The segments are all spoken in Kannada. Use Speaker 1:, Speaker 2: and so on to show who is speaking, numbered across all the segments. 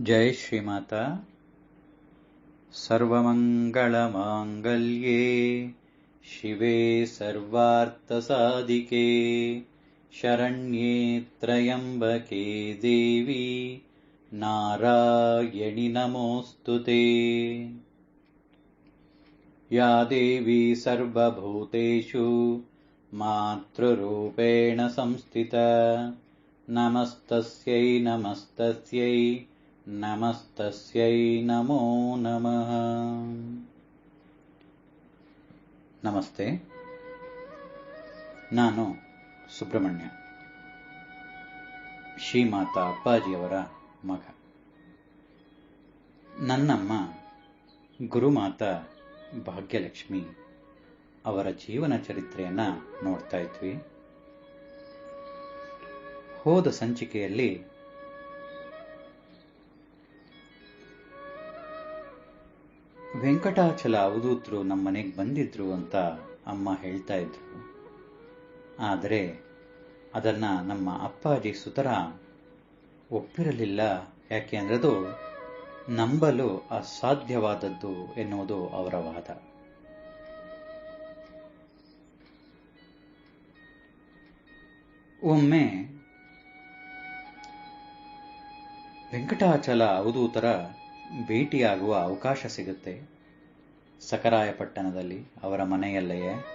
Speaker 1: जय श्रीमाता। सर्वमङ्गलमाङ्गल्ये शिवे सर्वार्थसाधिके शरण्ये त्र्यम्बके देवी नारायणि नमोऽस्तु ते। या देवी सर्वभूतेषु मातृरूपेण संस्थिता। नमस्तस्यै नमस्तस्यै ನಮಸ್ತಸ್ಯೈ ನಮೋ ನಮಃ ನಮಸ್ತೆ ನಾನು ಸುಬ್ರಹ್ಮಣ್ಯ, ಶ್ರೀಮಾತ ಅಪ್ಪಾಜಿಯವರ ಮಗ. ನನ್ನಮ್ಮ ಗುರುಮಾತ ಭಾಗ್ಯಲಕ್ಷ್ಮಿ ಅವರ ಜೀವನ ಚರಿತ್ರೆಯನ್ನ ನೋಡ್ತಾ ಇದ್ವಿ. ಹೋದ ಸಂಚಿಕೆಯಲ್ಲಿ ವೆಂಕಟಾಚಲ ಅವಧೂತರು ನಮ್ಮ ಮನೆಗೆ ಬಂದಿದ್ರು ಅಂತ ಅಮ್ಮ ಹೇಳ್ತಾ ಇದ್ರು. ಆದರೆ ಅದನ್ನ ನಮ್ಮ ಅಪ್ಪಾಜಿ ಸುತರ ಒಪ್ಪಿರಲಿಲ್ಲ. ಯಾಕೆ ಅಂದ್ರೆ ಅದು ನಂಬಲು ಅಸಾಧ್ಯವಾದದ್ದು ಎನ್ನುವುದು ಅವರ ವಾದ. ಒಮ್ಮೆ ವೆಂಕಟಾಚಲ ಅವಧೂತರ ಭೇಟಿಯಾಗುವ ಅವಕಾಶ ಸಿಗುತ್ತೆ. ಸಕರಾಯಪಟ್ಟಣದಲ್ಲಿ ಅವರ ಮನೆಯಲ್ಲೆಯೇ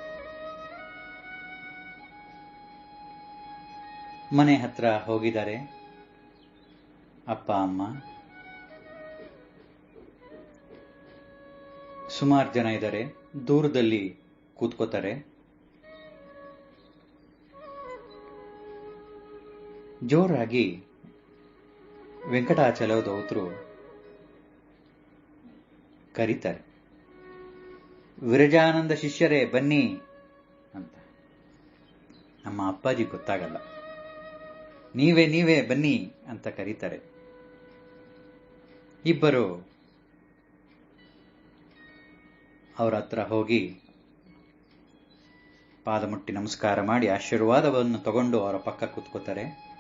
Speaker 1: ಮನೆ ಹತ್ರ ಹೋಗಿದ್ದಾರೆ. ಅಪ್ಪ, ಅಮ್ಮ, ಸುಮಾರು ಜನ ಇದ್ದಾರೆ. ದೂರದಲ್ಲಿ ಕೂತ್ಕೋತಾರೆ. ಜೋರಾಗಿ ವೆಂಕಟಾಚಲದವರು ಕರೀತಾರೆ. ವಿರಜಾನಂದ ಶಿಷ್ಯರೇ, ಬನ್ನಿ ಅಂತ. ನಮ್ಮ ಅಪ್ಪಾಜಿ ಗೊತ್ತಾಗಲ್ಲ. ನೀವೇ ನೀವೇ ಬನ್ನಿ ಅಂತ ಕರೀತಾರೆ. ಇಬ್ಬರು ಅವರ ಹತ್ರ ಹೋಗಿ ಪಾದ ಮುಟ್ಟಿ ನಮಸ್ಕಾರ ಮಾಡಿ ಆಶೀರ್ವಾದವನ್ನು ತಗೊಂಡು ಅವರ ಪಕ್ಕ ಕೂತ್ಕೋತಾರೆ.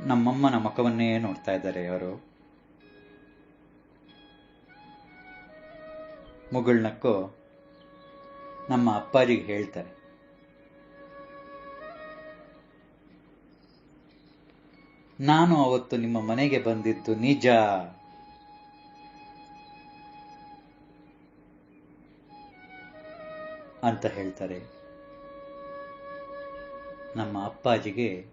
Speaker 1: ನಮ್ಮಮ್ಮನ ಮುಖವನ್ನೇ ನೋಡ್ತಾ ಇದ್ದಾರೆ ಅವರು. ಮುಗುಳ್ನಕ್ಕೋ ನಮ್ಮ ಅಪ್ಪಾಜಿಗೆ ಹೇಳ್ತಾರೆ. ನಾನು ಅವತ್ತು ನಿಮ್ಮ ಮನೆಗೆ ಬಂದಿದ್ದು ನಿಜ. ಅಂತ ಹೇಳ್ತಾರೆ. ನಮ್ಮ ಅಪ್ಪಾಜಿಗೆ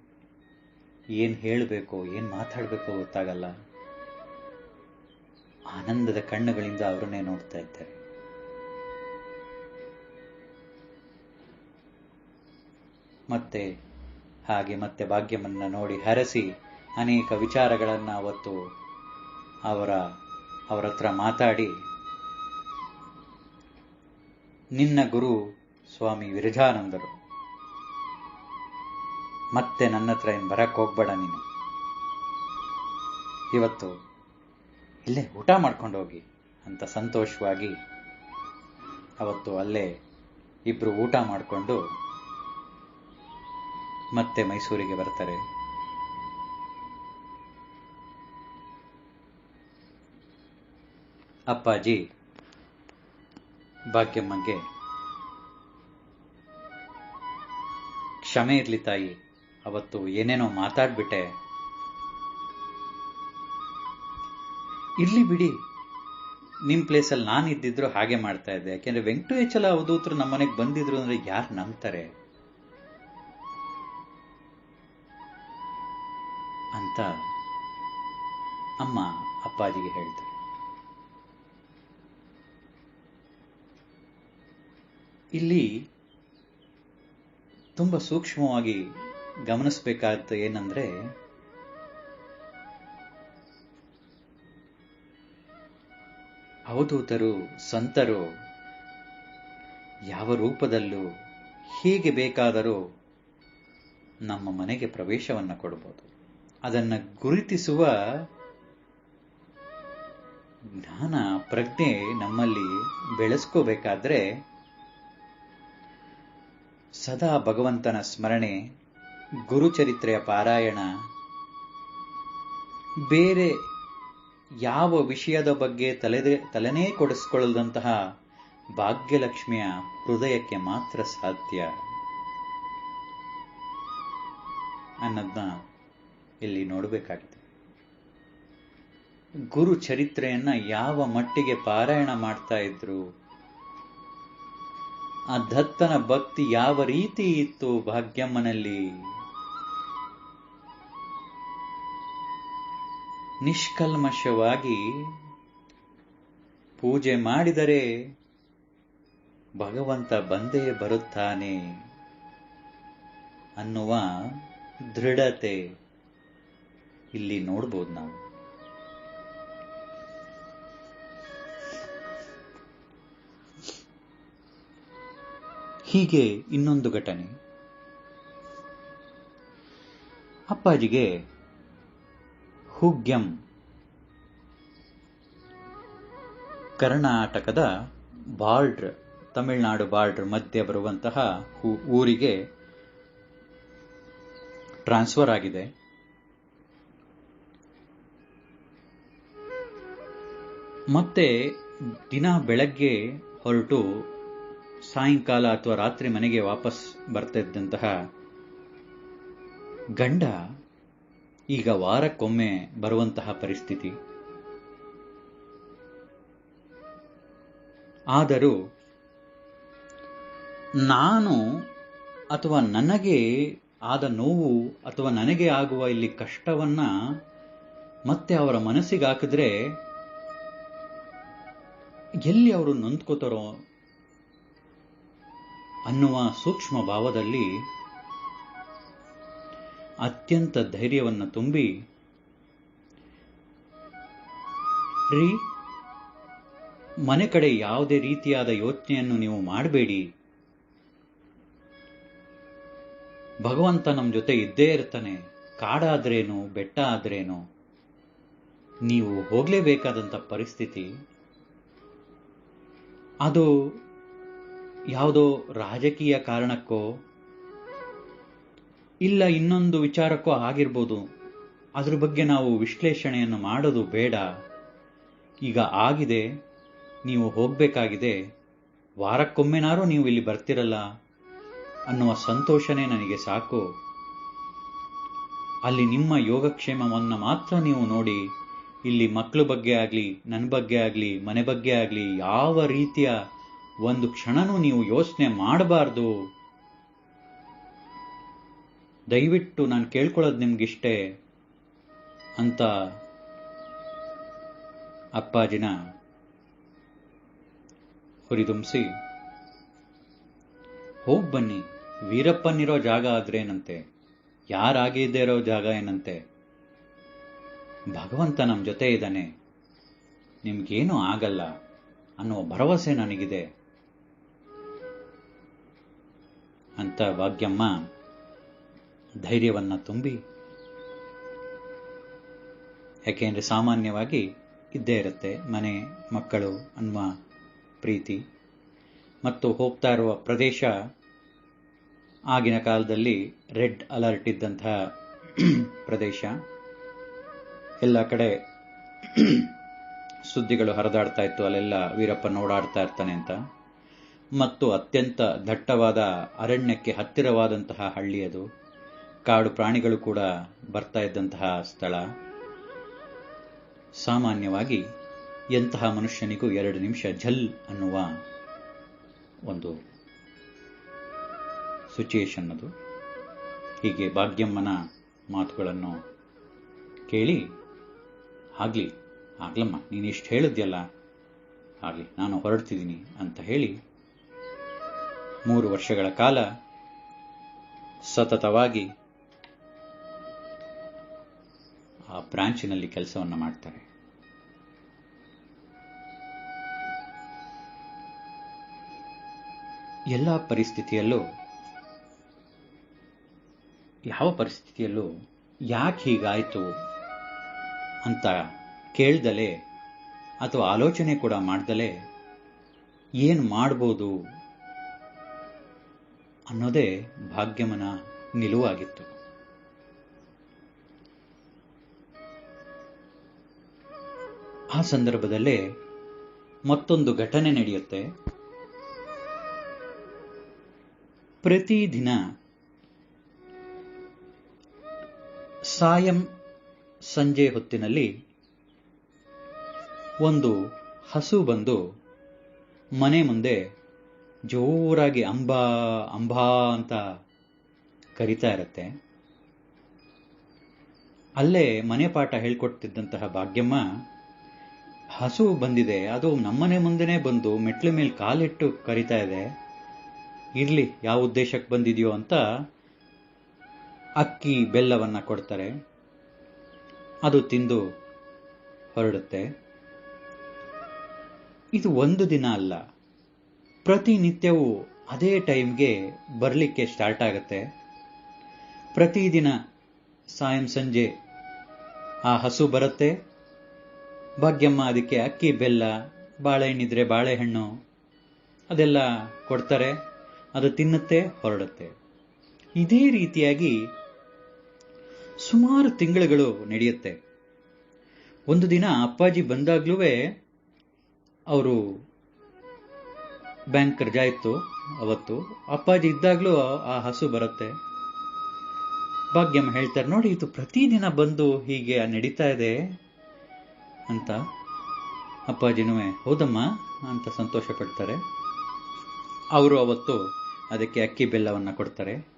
Speaker 1: ಏನ್ ಹೇಳಬೇಕು, ಏನ್ ಮಾತಾಡಬೇಕು ಗೊತ್ತಾಗಲ್ಲ. ಆನಂದದ ಕಣ್ಣುಗಳಿಂದ ಅವರನ್ನೇ ನೋಡ್ತಾ ಇದ್ದಾರೆ. ಮತ್ತೆ ಹಾಗೆ ಮತ್ತೆ ಭಾಗ್ಯಮನ್ನ ನೋಡಿ ಹರಸಿ ಅನೇಕ ವಿಚಾರಗಳನ್ನು ಅವತ್ತು ಅವರ ಅವರ ಹತ್ರ ಮಾತಾಡಿ, ನಿನ್ನ ಗುರು ಸ್ವಾಮಿ ವಿರಜಾನಂದರು. ಮತ್ತೆ ನನ್ನ ಹತ್ರ ಏನು ಬರಕ್ಕೆ ಹೋಗ್ಬೇಡ ನೀನು. ಇವತ್ತು ಇಲ್ಲೇ ಊಟ ಮಾಡ್ಕೊಂಡು ಹೋಗಿ ಅಂತ ಸಂತೋಷವಾಗಿ ಅವತ್ತು ಅಲ್ಲೇ ಇಬ್ರು ಊಟ ಮಾಡಿಕೊಂಡು ಮತ್ತೆ ಮೈಸೂರಿಗೆ ಬರ್ತಾರೆ. ಅಪ್ಪಾಜಿ, ಭಾಗ್ಯಮ್ಮಗೆ ಕ್ಷಮೆ ಇರಲಿ ತಾಯಿ. ಅವತ್ತು ಏನೇನೋ ಮಾತಾಡ್ಬಿಟ್ಟೆ. ಇರ್ಲಿ ಬಿಡಿ. ನಿಮ್ ಪ್ಲೇಸಲ್ಲಿ ನಾನು ಇದ್ದಿದ್ರು ಹಾಗೆ ಮಾಡ್ತಾ ಇದ್ದೆ. ಯಾಕೆಂದ್ರೆ ವೆಂಕಟೇಶಲ ಅವಧೂತರು ನಮ್ಮನೆಗೆ ಬಂದಿದ್ರು ಅಂದ್ರೆ ಯಾರು ನಂಬ್ತಾರೆ? ಅಂತ ಅಮ್ಮ ಅಪ್ಪಾಜಿಗೆ ಹೇಳ್ತಾರೆ. ಇಲ್ಲಿ ತುಂಬಾ ಸೂಕ್ಷ್ಮವಾಗಿ ಗಮನಿಸಬೇಕಾದ ಏನಂದ್ರೆ, ಅವಧೂತರು, ಸಂತರು ಯಾವ ರೂಪದಲ್ಲೂ ಹೇಗೆ ಬೇಕಾದರೂ ನಮ್ಮ ಮನೆಗೆ ಪ್ರವೇಶವನ್ನು ಕೊಡಬಹುದು ಅದನ್ನ ಗುರುತಿಸುವ ಜ್ಞಾನ, ಪ್ರಜ್ಞೆ ನಮ್ಮಲ್ಲಿ ಬೆಳೆಸ್ಕೋಬೇಕಾದ್ರೆ ಸದಾ ಭಗವಂತನ ಸ್ಮರಣೆ, ಗುರುಚರಿತ್ರೆಯ ಪಾರಾಯಣ, ಬೇರೆ ಯಾವ ವಿಷಯದ ಬಗ್ಗೆ ತಲೆದೆ ತಲೆನೇ ಕೊಡಿಸ್ಕೊಳ್ಳದಂತಹ ಭಾಗ್ಯಲಕ್ಷ್ಮಿಯ ಹೃದಯಕ್ಕೆ ಮಾತ್ರ ಸಾಧ್ಯ ಅನ್ನೋದನ್ನ ಇಲ್ಲಿ ನೋಡಬೇಕಾಗಿದೆ. ಗುರು ಚರಿತ್ರೆಯನ್ನ ಯಾವ ಮಟ್ಟಿಗೆ ಪಾರಾಯಣ ಮಾಡ್ತಾ ಇದ್ರು? ಆ ದತ್ತನ ಭಕ್ತಿ ಯಾವ ರೀತಿ ಇತ್ತು ಭಾಗ್ಯಮ್ಮನಲ್ಲಿ? ನಿಷ್ಕಲ್ಮಶವಾಗಿ ಪೂಜೆ ಮಾಡಿದರೆ ಭಗವಂತ ಬಂದೇ ಬರುತ್ತಾನೆ ಅನ್ನುವ ದೃಢತೆ. ಇಲ್ಲಿ ನೋಡ್ಬೋದು ನಾವು. ಹೀಗೆ ಇನ್ನೊಂದು ಘಟನೆ. ಅಪ್ಪಾಜಿಗೆ ಹುಗ್ಯಂ ಕರ್ನಾಟಕದ ಬಾರ್ಡ್ರ್, ತಮಿಳುನಾಡು ಬಾರ್ಡ್ರ್ ಮಧ್ಯೆ ಬರುವಂತಹ ಊರಿಗೆ ಟ್ರಾನ್ಸ್ಫರ್ ಆಗಿದೆ. ಮತ್ತೆ ದಿನ ಬೆಳಗ್ಗೆ ಹೊರಟು ಸಾಯಂಕಾಲ ಅಥವಾ ರಾತ್ರಿ ಮನೆಗೆ ವಾಪಸ್ ಬರ್ತಿದ್ದಂತಹ ಗಂಡ ಈಗ ವಾರಕ್ಕೊಮ್ಮೆ ಬರುವಂತಹ ಪರಿಸ್ಥಿತಿ. ಆದರೂ ನಾನು ಅಥವಾ ನನಗೆ ಆದ ನೋವು ಅಥವಾ ನನಗೆ ಆಗುವ ಇಲ್ಲಿ ಕಷ್ಟವನ್ನ ಮತ್ತೆ ಅವರ ಮನಸ್ಸಿಗೆ ಹಾಕಿದ್ರೆ ಎಲ್ಲಿ ಅವರು ನೊಂದ್ಕೋತಾರೋ ಅನ್ನುವ ಸೂಕ್ಷ್ಮ ಭಾವದಲ್ಲಿ ಅತ್ಯಂತ ಧೈರ್ಯವನ್ನು ತುಂಬಿ ರೀ, ಮನೆ ಕಡೆ ಯಾವುದೇ ರೀತಿಯಾದ ಯೋಚನೆಯನ್ನು ನೀವು ಮಾಡಬೇಡಿ. ಭಗವಂತ ನಮ್ಮ ಜೊತೆ ಇದ್ದೇ ಇರ್ತಾನೆ. ಕಾಡಾದ್ರೇನು, ಬೆಟ್ಟ ಆದ್ರೇನು, ನೀವು ಹೋಗಲೇಬೇಕಾದಂಥ ಪರಿಸ್ಥಿತಿ ಅದು ಯಾವುದೋ ರಾಜಕೀಯ ಕಾರಣಕ್ಕೋ ಇಲ್ಲ ಇನ್ನೊಂದು ವಿಚಾರಕ್ಕೋ ಆಗಿರ್ಬೋದು. ಅದ್ರ ಬಗ್ಗೆ ನಾವು ವಿಶ್ಲೇಷಣೆಯನ್ನು ಮಾಡೋದು ಬೇಡ. ಈಗ ಆಗಿದೆ, ನೀವು ಹೋಗಬೇಕಾಗಿದೆ. ವಾರಕ್ಕೊಮ್ಮೆನಾರೂ ನೀವು ಇಲ್ಲಿ ಬರ್ತಿರಲ್ಲ ಅನ್ನುವ ಸಂತೋಷನೇ ನನಗೆ ಸಾಕು. ಅಲ್ಲಿ ನಿಮ್ಮ ಯೋಗಕ್ಷೇಮವನ್ನು ಮಾತ್ರ ನೀವು ನೋಡಿ ಇಲ್ಲಿ ಮಕ್ಕಳ ಬಗ್ಗೆ ಆಗಲಿ ನನ್ನ ಬಗ್ಗೆ ಆಗಲಿ, ಮನೆ ಬಗ್ಗೆ ಆಗಲಿ, ಯಾವ ರೀತಿಯ ಒಂದು ಕ್ಷಣನೂ ನೀವು ಯೋಚನೆ ಮಾಡಬಾರ್ದು. ದಯವಿಟ್ಟು ನಾನು ಕೇಳ್ಕೊಳ್ಳೋದು ನಿಮ್ಗಿಷ್ಟೇ ಅಂತ ಅಪ್ಪಾಜಿನ ಹುರಿದುಂಬಿಸಿ, ಹೋಗಿ ಬನ್ನಿ ವೀರಪ್ಪನಿರೋ ಜಾಗ ಆದ್ರೇನಂತೆ ಯಾರಾಗಿದ್ದೇ ಇರೋ ಜಾಗ ಏನಂತೆ? ಭಗವಂತ ನಮ್ಮ ಜೊತೆ ಇದ್ದಾನೆ. ನಿಮ್ಗೇನು ಆಗಲ್ಲ ಅನ್ನುವ ಭರವಸೆ ನನಗಿದೆ. ಅಂತ ಭಾಗ್ಯಮ್ಮ ಧೈರ್ಯವನ್ನ ತುಂಬಿ. ಯಾಕೆಂದ್ರೆ ಸಾಮಾನ್ಯವಾಗಿ ಇದ್ದೇ ಇರುತ್ತೆ ಮನೆ, ಮಕ್ಕಳು ಅನ್ನುವ ಪ್ರೀತಿ. ಮತ್ತು ಹೋಗ್ತಾ ಇರುವ ಪ್ರದೇಶ ಆಗಿನ ಕಾಲದಲ್ಲಿ ರೆಡ್ ಅಲರ್ಟ್ ಇದ್ದಂತಹ ಪ್ರದೇಶ. ಎಲ್ಲ ಕಡೆ ಸುದ್ದಿಗಳು ಹರಿದಾಡ್ತಾ ಇತ್ತು, ಅಲ್ಲೆಲ್ಲ ವೀರಪ್ಪ ನೋಡಾಡ್ತಾ ಇರ್ತಾನೆ ಅಂತ. ಮತ್ತು ಅತ್ಯಂತ ದಟ್ಟವಾದ ಅರಣ್ಯಕ್ಕೆ ಹತ್ತಿರವಾದಂತಹ ಹಳ್ಳಿ ಅದು. ಕಾಡು ಪ್ರಾಣಿಗಳು ಕೂಡ ಬರ್ತಾ ಇದ್ದಂತಹ ಸ್ಥಳ. ಸಾಮಾನ್ಯವಾಗಿ ಎಂತಹ ಮನುಷ್ಯನಿಗೂ ಎರಡು ನಿಮಿಷ ಝಲ್ ಅನ್ನುವ ಒಂದು ಸಿಚುಯೇಷನ್ ಅದು. ಹೀಗೆ ಭಾಗ್ಯಮ್ಮನ ಮಾತುಗಳನ್ನು ಕೇಳಿ ಆಗ್ಲಿ, ಆಗ್ಲಮ್ಮ, ನೀನು ಇಷ್ಟು ಹೇಳಿದ್ಯಲ್ಲ, ಆಗ್ಲಿ, ನಾನು ಹೊರಡ್ತಿದ್ದೀನಿ ಅಂತ ಹೇಳಿ ಮೂರು ವರ್ಷಗಳ ಕಾಲ ಸತತವಾಗಿ ಆ ಬ್ರಾಂಚಿನಲ್ಲಿ ಕೆಲಸವನ್ನು ಮಾಡ್ತಾರೆ. ಎಲ್ಲ ಪರಿಸ್ಥಿತಿಯಲ್ಲೂ, ಯಾವ ಪರಿಸ್ಥಿತಿಯಲ್ಲೂ ಯಾಕೆ ಹೀಗಾಯಿತು ಅಂತ ಕೇಳ್ದಲೆ, ಅಥವಾ ಆಲೋಚನೆ ಕೂಡ ಮಾಡ್ದಲೆ, ಏನು ಮಾಡ್ಬೋದು ಅನ್ನೋದೇ ಭಾಗ್ಯಮನ ನಿಲುವಾಗಿತ್ತು. ಆ ಸಂದರ್ಭದಲ್ಲೇ ಮತ್ತೊಂದು ಘಟನೆ ನಡೆಯುತ್ತೆ. ಪ್ರತಿದಿನ ಸಾಯಂ ಸಂಜೆ ಹೊತ್ತಿನಲ್ಲಿ ಒಂದು ಹಸು ಬಂದು ಮನೆ ಮುಂದೆ ಜೋರಾಗಿ ಅಂಬಾ ಅಂಬಾ ಅಂತ ಕರಿತಾ ಇರುತ್ತೆ. ಅಲ್ಲೇ ಮನೆ ಪಾಠ ಹೇಳ್ಕೊಡ್ತಿದ್ದಂತಹ ಭಾಗ್ಯಮ್ಮ, ಹಸು ಬಂದಿದೆ, ಅದು ನಮ್ಮನೆ ಮುಂದೆನೇ ಬಂದು ಮೆಟ್ಲ ಮೇಲೆ ಕಾಲಿಟ್ಟು ಕರಿತಾ ಇದೆ. ಇರ್ಲಿ, ಯಾವ ಉದ್ದೇಶಕ್ಕೆ ಬಂದಿದೆಯೋ ಅಂತ ಅಕ್ಕಿ ಬೆಲ್ಲವನ್ನ ಕೊಡ್ತಾರೆ. ಅದು ತಿಂದು ಹೊರಡುತ್ತೆ. ಇದು ಒಂದು ದಿನ ಅಲ್ಲ. ಪ್ರತಿನಿತ್ಯವೂ ಅದೇ ಟೈಮ್ಗೆ ಬರಲಿಕ್ಕೆ ಸ್ಟಾರ್ಟ್ ಆಗುತ್ತೆ. ಪ್ರತಿದಿನ ಸಾಯಂ ಸಂಜೆ ಆ ಹಸು ಬರುತ್ತೆ. ಭಾಗ್ಯಮ್ಮ ಅದಕ್ಕೆ ಅಕ್ಕಿ, ಬೆಲ್ಲ, ಬಾಳೆಹಣ್ಣಿದ್ರೆ ಬಾಳೆಹಣ್ಣು, ಅದೆಲ್ಲ ಕೊಡ್ತಾರೆ. ಅದು ತಿನ್ನುತ್ತೆ, ಹೊರಡುತ್ತೆ. ಇದೇ ರೀತಿಯಾಗಿ ಸುಮಾರು ತಿಂಗಳುಗಳು ನಡೆಯುತ್ತೆ. ಒಂದು ದಿನ ಅಪ್ಪಾಜಿ ಬಂದಾಗ್ಲೂ ಅವರು ಬ್ಯಾಂಕ್ ರಜಾ ಇತ್ತು ಅವತ್ತು. ಅಪ್ಪಾಜಿ ಇದ್ದಾಗ್ಲೂ ಆ ಹಸು ಬರುತ್ತೆ. ಭಾಗ್ಯಮ್ಮ ಹೇಳ್ತಾರೆ, ನೋಡಿ, ಇದು ಪ್ರತಿದಿನ ಬಂದು ಹೀಗೆ ನಡೀತಾ ಇದೆ ಅಂತ. ಅಪ್ಪಾಜಿನೂ ಹೌದಮ್ಮ, ಅಂತ ಸಂತೋಷ ಪಡ್ತಾರೆ ಅವರು ಅವತ್ತು ಅದಕ್ಕೆ ಅಕ್ಕಿ ಬೆಲ್ಲವನ್ನ ಕೊಡ್ತಾರೆ.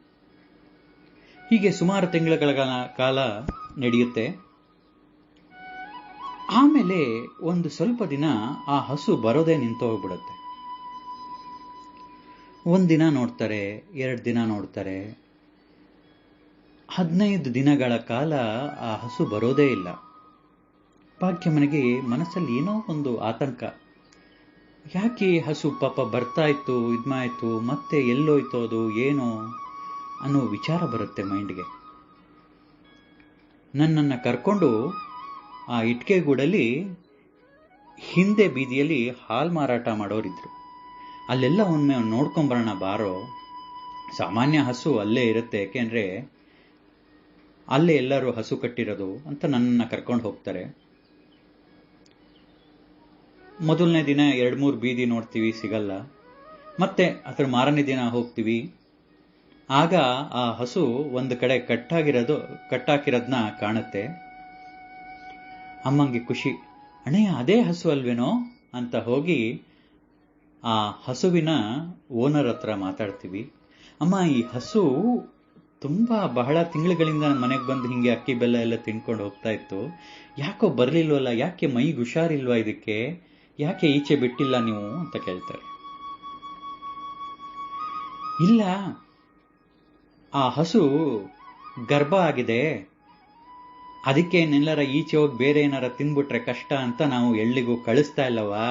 Speaker 1: ಹೀಗೆ ಸುಮಾರು ತಿಂಗಳ ಕಾಲ ನಡೆಯುತ್ತೆ. ಆಮೇಲೆ ಒಂದು ಸ್ವಲ್ಪ ದಿನ ಆ ಹಸು ಬರೋದೇ ನಿಂತು ಹೋಗ್ಬಿಡುತ್ತೆ. ಒಂದಿನ ನೋಡ್ತಾರೆ, ಎರಡು ದಿನ ನೋಡ್ತಾರೆ. ಹದಿನೈದು ದಿನಗಳ ಕಾಲ ಆ ಹಸು ಬರೋದೇ ಇಲ್ಲ. ಭಾಗ್ಯಮ್ಮನಿಗೆ ಮನಸ್ಸಲ್ಲಿ ಏನೋ ಒಂದು ಆತಂಕ. ಯಾಕೆ ಹಸು ಪಾಪ ಬರ್ತಾ ಇತ್ತು, ಇದ್ಮಾಯಿತು, ಮತ್ತೆ ಎಲ್ಲೋಯ್ತು ಅದು ಏನೋ? ಅನ್ನೋ ವಿಚಾರ ಬರುತ್ತೆ ಮೈಂಡ್ಗೆ. ನನ್ನನ್ನು ಕರ್ಕೊಂಡು ಆ ಇಟ್ಕೆಗೂಡಲ್ಲಿ ಹಿಂದೆ ಬೀದಿಯಲ್ಲಿ ಹಾಲು ಮಾರಾಟ ಮಾಡೋರಿದ್ರು. ಅಲ್ಲೆಲ್ಲ ಒಮ್ಮೆ ನೋಡ್ಕೊಂಬರೋಣ ಬಾರೋ, ಸಾಮಾನ್ಯ ಹಸು ಅಲ್ಲೇ ಇರುತ್ತೆ, ಯಾಕೆಂದ್ರೆ ಅಲ್ಲೇ ಎಲ್ಲರೂ ಹಸು ಕಟ್ಟಿರೋದು ಅಂತ ನನ್ನನ್ನು ಕರ್ಕೊಂಡು ಹೋಗ್ತಾರೆ. ಮೊದಲನೇ ದಿನ ಎರಡು ಮೂರು ಬೀದಿ ನೋಡ್ತೀವಿ, ಸಿಗಲ್ಲ. ಮತ್ತೆ ಅದರ ಮಾರನೇ ದಿನ ಹೋಗ್ತೀವಿ. ಆಗ ಆ ಹಸು ಒಂದು ಕಡೆ ಕಟ್ಟಾಗಿರೋದು ಕಟ್ಟಾಕಿರೋದನ್ನ ಕಾಣುತ್ತೆ. ಅಮ್ಮಂಗೆ ಖುಷಿ. ಅಣೆ ಅದೇ ಹಸು ಅಲ್ವೇನೋ? ಅಂತ ಹೋಗಿ ಆ ಹಸುವಿನ ಓನರ್ ಹತ್ರ ಮಾತಾಡ್ತೀವಿ. ಅಮ್ಮ, ಈ ಹಸು ತುಂಬ ಬಹಳ ತಿಂಗಳುಗಳಿಂದ ಮನೆಗೆ ಬಂದು ಹಿಂಗೆ ಅಕ್ಕಿ ಬೆಲ್ಲ ಎಲ್ಲ ತಿನ್ಕೊಂಡು ಹೋಗ್ತಾ ಇತ್ತು. ಯಾಕೋ ಬರಲಿಲ್ವಲ್ಲ? ಯಾಕೆ ಮೈಗೆ ಹುಷಾರಿಲ್ವಾ ಇದಕ್ಕೆ? ಯಾಕೆ ಈಚೆ ಬಿಟ್ಟಿಲ್ಲ ನೀವು? ಅಂತ ಕೇಳ್ತಾರೆ. ಇಲ್ಲ ಆ ಹಸು ಗರ್ಭ ಆಗಿದೆ. ಅದಕ್ಕೆ ನೆಲ್ಲರ ಈಚೆ ಹೋಗಿ ಬೇರೆ ಏನಾರ ತಿನ್ಬಿಟ್ರೆ ಕಷ್ಟ ಅಂತ ನಾವು ಎಳ್ಳಿಗೂ ಕಳಿಸ್ತಾ ಇಲ್ಲವಾ?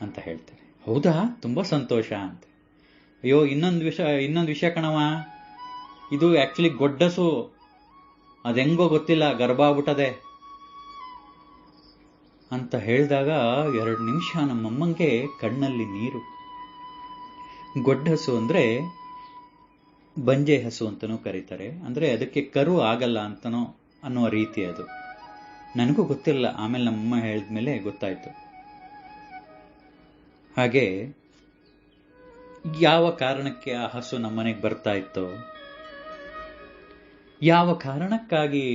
Speaker 1: ಅಂತ ಹೇಳ್ತಾರೆ. ಹೌದಾ? ತುಂಬಾ ಸಂತೋಷ ಅಂತ. ಅಯ್ಯೋ, ಇನ್ನೊಂದು ವಿಷಯ ಇನ್ನೊಂದು ವಿಷಯ ಕಣವ ಇದು ಆಕ್ಚುಲಿ ಗೊಡ್ಡಸು ಅದೆಂಗೋ ಗೊತ್ತಿಲ್ಲ, ಗರ್ಭ ಆಗ್ಬಿಟ್ಟದೆ. ಅಂತ ಹೇಳಿದಾಗ ಎರಡು ನಿಮಿಷ ನಮ್ಮಮ್ಮಂಗೆ ಕಣ್ಣಲ್ಲಿ ನೀರು. ಗೊಡ್ಡಸು ಅಂದ್ರೆ ಬಂಜೆ ಹಸು ಅಂತನೂ ಕರೀತಾರೆ. ಅಂದರೆ ಅದಕ್ಕೆ ಕರು ಆಗಲ್ಲ ಅಂತನೋ ಅನ್ನುವ ರೀತಿ ಅದು. ನನಗೂ ಗೊತ್ತಿಲ್ಲ, ಆಮೇಲೆ ನಮ್ಮಮ್ಮ ಹೇಳಿದ್ಮೇಲೆ ಗೊತ್ತಾಯಿತು. ಹಾಗೆ ಯಾವ ಕಾರಣಕ್ಕೆ ಆ ಹಸು ನಮ್ಮನೆಗೆ ಬರ್ತಾ ಇತ್ತೋ, ಯಾವ ಕಾರಣಕ್ಕಾಗಿ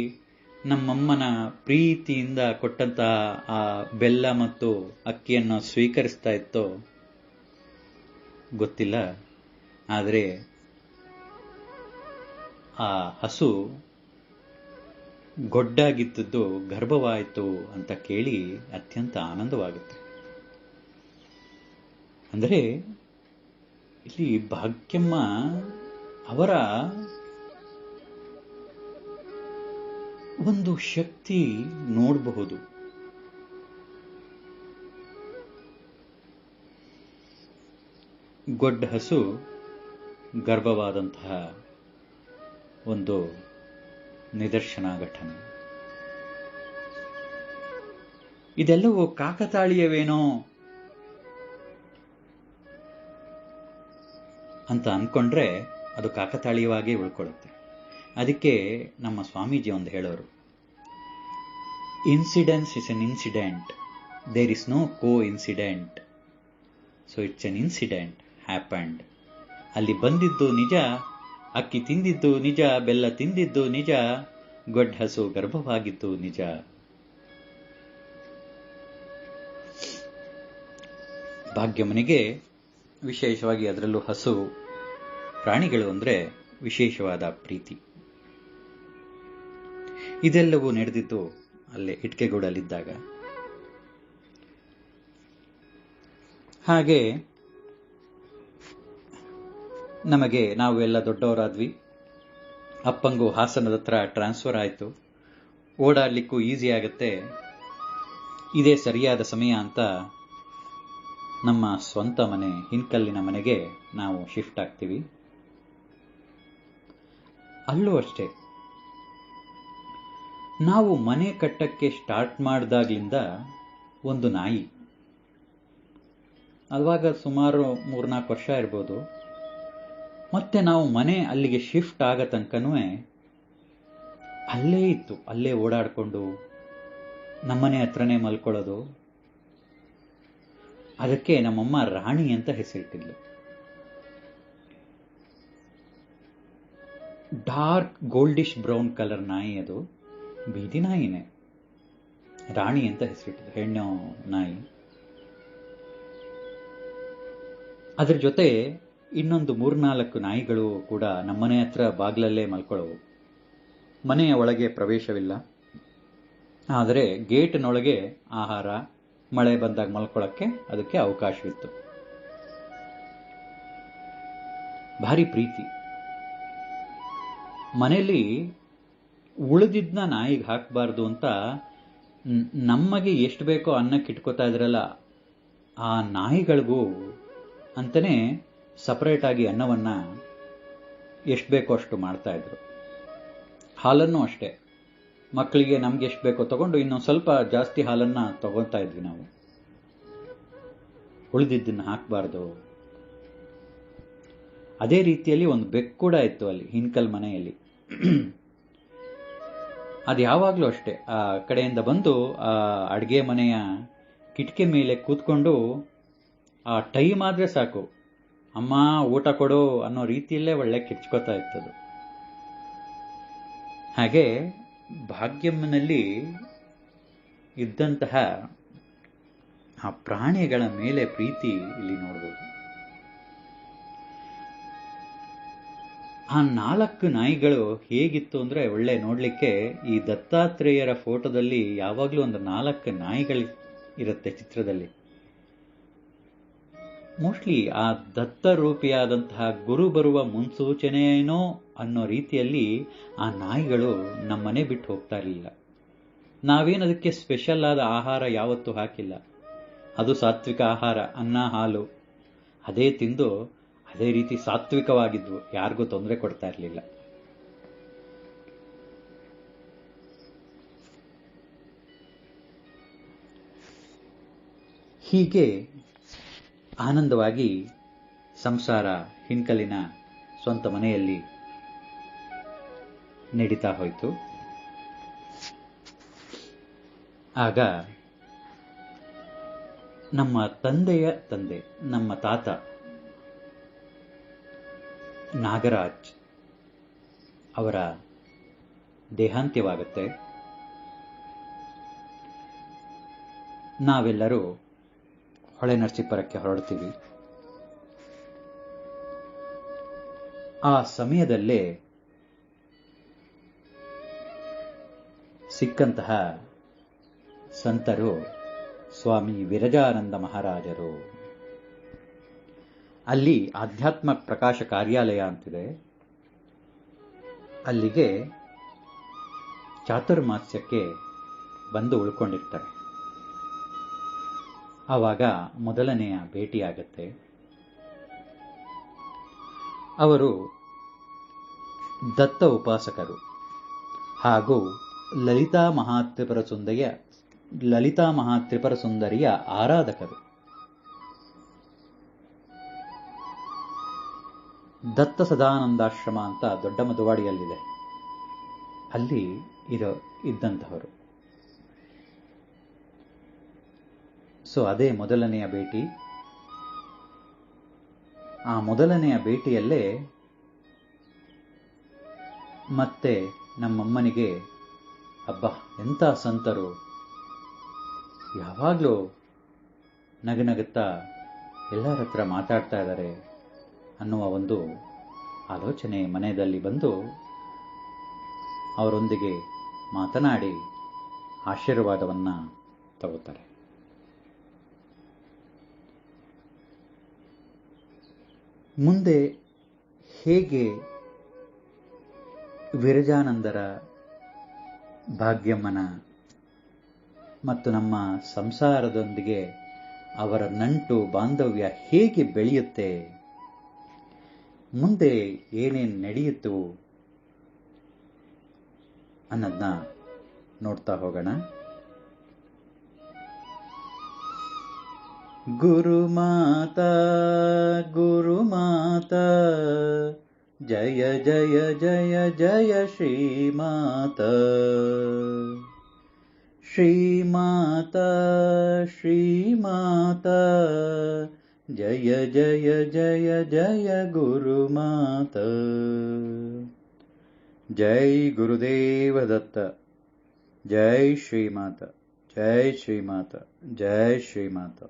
Speaker 1: ನಮ್ಮಮ್ಮನ ಪ್ರೀತಿಯಿಂದ ಕೊಟ್ಟಂತಹ ಆ ಬೆಲ್ಲ ಮತ್ತು ಅಕ್ಕಿಯನ್ನು ಸ್ವೀಕರಿಸ್ತಾ ಇತ್ತೋ ಗೊತ್ತಿಲ್ಲ. ಆದರೆ ಆ ಹಸು ಗೊಡ್ಡಾಗಿದ್ದದ್ದು ಗರ್ಭವಾಯಿತು ಅಂತ ಕೇಳಿ ಅತ್ಯಂತ ಆನಂದವಾಗುತ್ತೆ. ಅಂದರೆ ಇಲ್ಲಿ ಭಾಗ್ಯಮ್ಮ ಅವರ ಒಂದು ಶಕ್ತಿ ನೋಡಬಹುದು. ಗೊಡ್ಡ ಹಸು ಗರ್ಭವಾದಂತಹ ಒಂದು ನಿದರ್ಶನ ಘಟನೆ. ಇದೆಲ್ಲವೂ ಕಾಕತಾಳೀಯವೇನೋ ಅಂತ ಅಂದ್ಕೊಂಡ್ರೆ ಅದು ಕಾಕತಾಳೀಯವಾಗೇ ಉಳ್ಕೊಳ್ಳುತ್ತೆ. ಅದಕ್ಕೆ ನಮ್ಮ ಸ್ವಾಮೀಜಿ ಒಂದು ಹೇಳೋರು. Incidence is an incident there is no coincident so it's an incident happened ಅಲ್ಲಿ ಬಂದಿದ್ದು ನಿಜ ಅಕ್ಕಿ ತಿಂದಿದ್ದು ನಿಜ, ಬೆಲ್ಲ ತಿಂದಿದ್ದು ನಿಜ ಗೊಡ್ಡ ಹಸು ಗರ್ಭವಾಗಿದ್ದು ನಿಜ. ಭಾಗ್ಯಮನಿಗೆ ವಿಶೇಷವಾಗಿ ಅದರಲ್ಲೂ ಹಸು ಪ್ರಾಣಿಗಳು ಅಂದರೆ ವಿಶೇಷವಾದ ಪ್ರೀತಿ. ಇದೆಲ್ಲವೂ ನಡೆದಿದ್ದು ಅಲ್ಲೇ ಇಟ್ಕೆಗೂಡಲಿದ್ದಾಗ ಹಾಗೆ ನಮಗೆ ನಾವು ಎಲ್ಲ ದೊಡ್ಡವರಾದ್ವಿ. ಅಪ್ಪಂಗೂ ಹಾಸನದ ಹತ್ರ ಟ್ರಾನ್ಸ್ಫರ್ ಆಯಿತು. ಓಡಾಡಲಿಕ್ಕೂ ಈಸಿ ಆಗುತ್ತೆ. ಇದೇ ಸರಿಯಾದ ಸಮಯ ಅಂತ ನಮ್ಮ ಸ್ವಂತ ಮನೆ ಹಿನ್ಕಲ್ಲಿನ ಮನೆಗೆ ನಾವು ಶಿಫ್ಟ್ ಆಗ್ತೀವಿ. ಅಲ್ಲೂ ಅಷ್ಟೇ. ನಾವು ಮನೆ ಕಟ್ಟಕ್ಕೆ ಸ್ಟಾರ್ಟ್ ಮಾಡಿದಾಗ್ಲಿಂದ ಒಂದು ನಾಯಿ. ಅವಾಗ ಸುಮಾರು ಮೂರ್ನಾಲ್ಕು ವರ್ಷ ಇರ್ಬೋದು. ಮತ್ತೆ ನಾವು ಮನೆ ಅಲ್ಲಿಗೆ ಶಿಫ್ಟ್ ಆಗ ತನಕನೂ ಅಲ್ಲೇ ಇತ್ತು, ಅಲ್ಲೇ ಓಡಾಡಿಕೊಂಡು ನಮ್ಮನೆ ಹತ್ರನೇ ಮಲ್ಕೊಳ್ಳೋದು. ಅದಕ್ಕೆ ನಮ್ಮಮ್ಮ ರಾಣಿ ಅಂತ ಹೆಸರಿಟ್ಟಿದ್ಲು. ಡಾರ್ಕ್ ಗೋಲ್ಡಿಶ್ ಬ್ರೌನ್ ಕಲರ್ ನಾಯಿ ಅದು, ಬೀದಿ ನಾಯಿನೇ. ರಾಣಿ ಅಂತ ಹೆಸರಿಟ್ಟಿದ್ದು, ಹೆಣ್ಣು ನಾಯಿ. ಅದ್ರ ಜೊತೆ ಇನ್ನೊಂದು ಮೂರ್ನಾಲ್ಕು ನಾಯಿಗಳು ಕೂಡ ನಮ್ಮನೆ ಹತ್ರ ಬಾಗ್ಲಲ್ಲೇ ಮಲ್ಕೊಳ್ಳವು. ಮನೆಯ ಒಳಗೆ ಪ್ರವೇಶವಿಲ್ಲ. ಆದರೆ ಗೇಟ್ನೊಳಗೆ ಆಹಾರ, ಮಳೆ ಬಂದಾಗ ಮಲ್ಕೊಳ್ಳೋಕ್ಕೆ ಅದಕ್ಕೆ ಅವಕಾಶವಿತ್ತು. ಭಾರಿ ಪ್ರೀತಿ. ಮನೆಯಲ್ಲಿ ಉಳಿದಿದ್ನ ನಾಯಿಗೆ ಹಾಕಬಾರ್ದು ಅಂತ ನಮಗೆ ಎಷ್ಟು ಬೇಕೋ ಅನ್ನಕ್ಕೆ ಇಟ್ಕೋತಾ ಇದ್ರಲ್ಲ, ಆ ನಾಯಿಗಳಿಗೂ ಅಂತಲೇ ಸಪರೇಟ್ ಅನ್ನವನ್ನು ಎಷ್ಟು ಬೇಕೋ ಅಷ್ಟು ಮಾಡ್ತಾ ಇದ್ರು. ಹಾಲನ್ನು ಅಷ್ಟೇ. ಮಕ್ಕಳಿಗೆ ನಮ್ಗೆ ಎಷ್ಟು ಬೇಕೋ ತಗೊಂಡು ಇನ್ನೊಂದು ಸ್ವಲ್ಪ ಜಾಸ್ತಿ ಹಾಲನ್ನು ತಗೊಳ್ತಾ ಇದ್ವಿ ನಾವು. ಉಳಿದಿದ್ದನ್ನು ಹಾಕಬಾರ್ದು. ಅದೇ ರೀತಿಯಲ್ಲಿ ಒಂದು ಬೆಕ್ಕು ಕೂಡ ಇತ್ತು ಅಲ್ಲಿ, ಹಿನ್ಕಲ್ ಮನೆಯಲ್ಲಿ. ಅದು ಯಾವಾಗಲೂ ಅಷ್ಟೇ. ಆ ಕಡೆಯಿಂದ ಬಂದು ಆ ಅಡುಗೆ ಮನೆಯ ಕಿಟಕಿ ಮೇಲೆ ಕೂತ್ಕೊಂಡು ಆ ಟೈಮ್ ಆದರೆ ಸಾಕು. ಅಮ್ಮ, ಊಟ ಕೊಡು ಅನ್ನೋ ರೀತಿಯಲ್ಲೇ ಒಳ್ಳೆ ಕಿಚ್ಕೋತಾ ಇತ್ತದು. ಹಾಗೆ ಭಾಗ್ಯಮ್ಮನಲ್ಲಿ ಇದ್ದಂತಹ ಆ ಪ್ರಾಣಿಗಳ ಮೇಲೆ ಪ್ರೀತಿ ಇಲ್ಲಿ ನೋಡ್ಬೋದು. ಆ ನಾಲ್ಕು ನಾಯಿಗಳು ಹೇಗಿತ್ತು ಅಂದರೆ ಒಳ್ಳೆ ನೋಡಲಿಕ್ಕೆ ಈ ದತ್ತಾತ್ರೇಯರ ಫೋಟೋದಲ್ಲಿ ಯಾವಾಗಲೂ ಒಂದು ನಾಲ್ಕು ನಾಯಿಗಳು ಇರುತ್ತೆ ಚಿತ್ರದಲ್ಲಿ. ಮೋಸ್ಟ್ಲಿ ಆ ದತ್ತರೂಪಿಯಾದಂತಹ ಗುರು ಬರುವ ಮುನ್ಸೂಚನೆಯೇನೋ ಅನ್ನೋ ರೀತಿಯಲ್ಲಿ ಆ ನಾಯಿಗಳು ನಮ್ಮನೆ ಬಿಟ್ಟು ಹೋಗ್ತಾ ಇರಲಿಲ್ಲ. ನಾವೇನು ಅದಕ್ಕೆ ಸ್ಪೆಷಲ್ ಆದ ಆಹಾರ ಯಾವತ್ತೂ ಹಾಕಿಲ್ಲ. ಅದು ಸಾತ್ವಿಕ ಆಹಾರ, ಅನ್ನ, ಹಾಲು. ಅದೇ ತಿಂದು ಅದೇ ರೀತಿ ಸಾತ್ವಿಕವಾಗಿದ್ವು ಯಾರಿಗೂ ತೊಂದರೆ ಕೊಡ್ತಾ ಇರಲಿಲ್ಲ. ಹೀಗೆ ಆನಂದವಾಗಿ ಸಂಸಾರ ಹಿಂಕಲಿನ ಸ್ವಂತ ಮನೆಯಲ್ಲಿ ನಡೀತಾ ಹೋಯಿತು. ಆಗ ನಮ್ಮ ತಂದೆಯ ತಂದೆ, ನಮ್ಮ ತಾತ ನಾಗರಾಜ್ ಅವರ ದೇಹಾಂತ್ಯವಾಗುತ್ತೆ. ನಾವೆಲ್ಲರೂ ಹೊಳೆ ನರಸೀಪುರಕ್ಕೆ ಹೊರಡ್ತೀವಿ. ಆ ಸಮಯದಲ್ಲೇ ಸಿಕ್ಕಂತಹ ಸಂತರು ಸ್ವಾಮಿ ವಿರಜಾನಂದ ಮಹಾರಾಜರು. ಅಲ್ಲಿ ಆಧ್ಯಾತ್ಮ ಪ್ರಕಾಶ ಕಾರ್ಯಾಲಯ ಅಂತಿದೆ. ಅಲ್ಲಿಗೆ ಚಾತುರ್ಮಾಸ್ಯಕ್ಕೆ ಬಂದು ಉಳ್ಕೊಂಡಿರ್ತಾರೆ. ಆವಾಗ ಮೊದಲನೆಯ ಭೇಟಿಯಾಗತ್ತೆ. ಅವರು ದತ್ತ ಉಪಾಸಕರು ಹಾಗೂ ಲಲಿತಾ ಮಹಾತ್ರಿಪರ ಸುಂದರಿಯ, ಲಲಿತಾ ಮಹಾತ್ರಿಪರ ಸುಂದರಿಯ ಆರಾಧಕರು. ದತ್ತ ಸದಾನಂದಾಶ್ರಮ ಅಂತ ದೊಡ್ಡ ಮದುವಾಡಿಯಲ್ಲಿದೆ. ಅಲ್ಲಿ ಇರೋ ಇದ್ದಂತಹವರು ಸೊ ಅದೇ ಮೊದಲನೆಯ ಭೇಟಿ. ಆ ಮೊದಲನೆಯ ಭೇಟಿಯಲ್ಲೇ ಮತ್ತೆ ನಮ್ಮಮ್ಮನಿಗೆ, ಅಬ್ಬ, ಎಂಥ ಸಂತರು. ಯಾವಾಗಲೂ ನಗನಗುತ್ತಾ ಎಲ್ಲರ ಹತ್ರ ಮಾತಾಡ್ತಾ ಇದ್ದಾರೆ ಅನ್ನುವ ಒಂದು ಆಲೋಚನೆ ಮನೆಯಲ್ಲಿ ಬಂದು ಅವರೊಂದಿಗೆ ಮಾತನಾಡಿ ಆಶೀರ್ವಾದವನ್ನು ತಗೋತಾರೆ ಮುಂದೆ ಹೇಗೆ ವಿರಜಾನಂದರ ಭಾಗ್ಯಮ್ಮನ ಮತ್ತು ನಮ್ಮ ಸಂಸಾರದೊಂದಿಗೆ ಅವರ ನಂಟು ಬಾಂಧವ್ಯ ಹೇಗೆ ಬೆಳೆಯುತ್ತೆ? ಮುಂದೆ ಏನೇನು ನಡೆಯಿತು ಅನ್ನೋದನ್ನ ನೋಡ್ತಾ ಹೋಗೋಣ. गुरुमाता गुरुमाता जय जय जय जय श्रीमाता। श्रीमाता श्रीमाता जय जय जय जय गुरुमाता। जय गुरुदेव दत्त जय श्रीमाता जय श्रीमाता जय श्रीमाता।